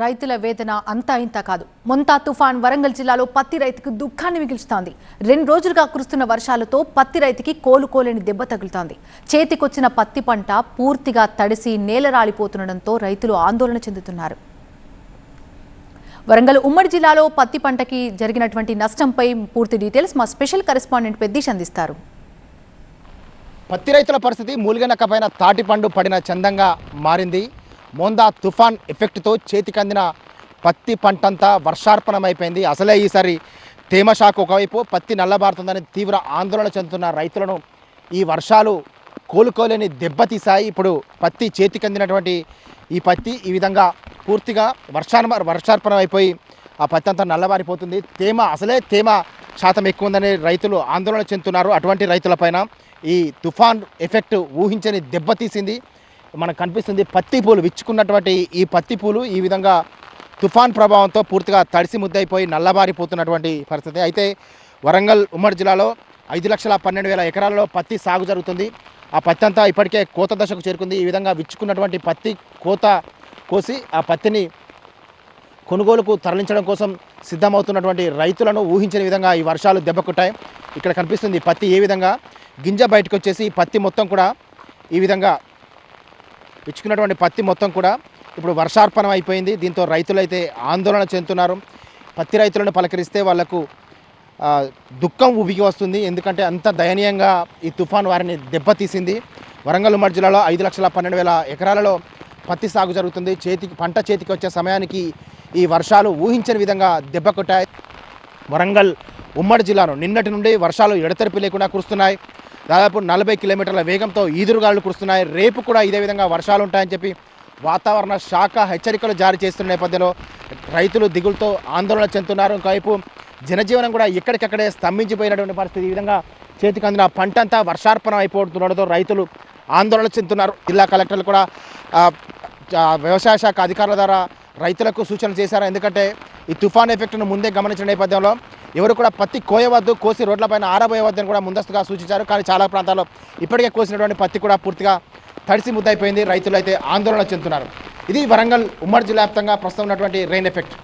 రైతుల వేదన అంతా ఇంత కాదు. మొంతా తుఫాన్ వరంగల్ జిల్లాలో పత్తి రైతుకు దుఃఖాన్ని మిగిల్చుతోంది రెండు రోజులుగా కురుస్తున్న వర్షాలతో పత్తి రైతుకి కోలుకోలేని దెబ్బ తగులుతోంది. చేతికొచ్చిన పత్తి పంట పూర్తిగా తడిసి నేలరాలిపోతుండటంతో రైతులు ఆందోళన చెందుతున్నారు. వరంగల్ ఉమ్మడి జిల్లాలో పత్తి పంటకి జరిగినటువంటి నష్టంపై పూర్తి డీటెయిల్స్ మా స్పెషల్ కరెస్పాండెంట్ పెద్దీష్ అందిస్తారు. పత్తి రైతుల పరిస్థితి మూలిగనక్క తాటిపండు పడిన చందంగా మారింది. మోందా తుఫాన్ ఎఫెక్ట్తో చేతికందిన పత్తి పంటంతా వర్షార్పణమైపోయింది. అసలే ఈసారి తేమ శాఖ ఒకవైపు పత్తి నల్లబారుతుందని తీవ్ర ఆందోళన చెందుతున్న రైతులను ఈ వర్షాలు కోలుకోలేని దెబ్బతీశాయి. ఇప్పుడు పత్తి చేతికందినటువంటి ఈ పత్తి ఈ విధంగా పూర్తిగా వర్షాన వర్షార్పణం అయిపోయి ఆ పత్తి అంతా నల్లబారిపోతుంది. తేమ అసలే తేమ శాతం ఎక్కువ ఉందని రైతులు ఆందోళన చెందుతున్నారు. అటువంటి రైతులపైన ఈ తుఫాన్ ఎఫెక్ట్ ఊహించని దెబ్బతీసింది. మనకు కనిపిస్తుంది పత్తి పూలు. విచ్చుకున్నటువంటి ఈ పత్తి పూలు ఈ విధంగా తుఫాన్ ప్రభావంతో పూర్తిగా తడిసి ముద్దయిపోయి నల్లబారిపోతున్నటువంటి పరిస్థితి. అయితే వరంగల్ ఉమ్మడి జిల్లాలో ఐదు లక్షల పన్నెండు వేల ఎకరాల్లో పత్తి సాగు జరుగుతుంది. ఆ పత్తి అంతా ఇప్పటికే కోత దశకు చేరుకుంది. ఈ విధంగా విచ్చుకున్నటువంటి పత్తి కోత కోసి ఆ పత్తిని కొనుగోలుకు తరలించడం కోసం సిద్ధమవుతున్నటువంటి రైతులను ఊహించిన విధంగా ఈ వర్షాలు దెబ్బకొట్టాయి. ఇక్కడ కనిపిస్తుంది పత్తి ఏ విధంగా గింజ బయటకు వచ్చేసి పత్తి మొత్తం కూడా ఈ విధంగా ఇచ్చుకున్నటువంటి పత్తి మొత్తం కూడా ఇప్పుడు వర్షార్పణం అయిపోయింది. దీంతో రైతులైతే ఆందోళన చెందుతున్నారు. పత్తి రైతులను పలకరిస్తే వాళ్ళకు దుఃఖం ఉబికి వస్తుంది. ఎందుకంటే అంత దయనీయంగా ఈ తుఫాన్ వారిని దెబ్బతీసింది. వరంగల్ ఉమ్మడి జిల్లాలో ఐదు లక్షల పన్నెండు వేల ఎకరాలలో పత్తి సాగు జరుగుతుంది. చేతికి పంట చేతికి వచ్చే సమయానికి ఈ వర్షాలు ఊహించని విధంగా దెబ్బ కొట్టాయి. వరంగల్ ఉమ్మడి జిల్లాను నిన్నటి నుండి వర్షాలు ఎడతెరిపి లేకుండా కురుస్తున్నాయి. దాదాపు నలభై కిలోమీటర్ల వేగంతో ఈదురుగాలు కురుస్తున్నాయి. రేపు కూడా ఇదే విధంగా వర్షాలు ఉంటాయని చెప్పి వాతావరణ శాఖ హెచ్చరికలు జారీ చేస్తున్న నేపథ్యంలో రైతులు దిగులతో ఆందోళన చెందుతున్నారు. ఇంకోవైపు జనజీవనం కూడా ఎక్కడికక్కడే స్తంభించిపోయినటువంటి పరిస్థితి ఈ విధంగా చేతికి అందిన పంట అంతా వర్షార్పణం అయిపోతుండడంతో రైతులు ఆందోళన చెందుతున్నారు. జిల్లా కలెక్టర్లు కూడా వ్యవసాయ శాఖ అధికారుల ద్వారా రైతులకు సూచనలు చేశారు. ఎందుకంటే ఈ తుఫాన్ ఎఫెక్ట్ను ముందే గమనించిన నేపథ్యంలో ఎవరు కూడా పత్తి కోయవద్దు కోసి రోడ్లపైన ఆరబోయవద్దని కూడా ముందస్తుగా సూచించారు. కానీ చాలా ప్రాంతాల్లో ఇప్పటికే కోసినటువంటి పత్తి కూడా పూర్తిగా తడిసి ముద్దయిపోయింది. రైతులు అయితే ఆందోళన చెందుతున్నారు. ఇది వరంగల్ ఉమ్మడి జిల్లా వ్యాప్తంగా ప్రస్తుతం ఉన్నటువంటి రెయిన్ ఎఫెక్ట్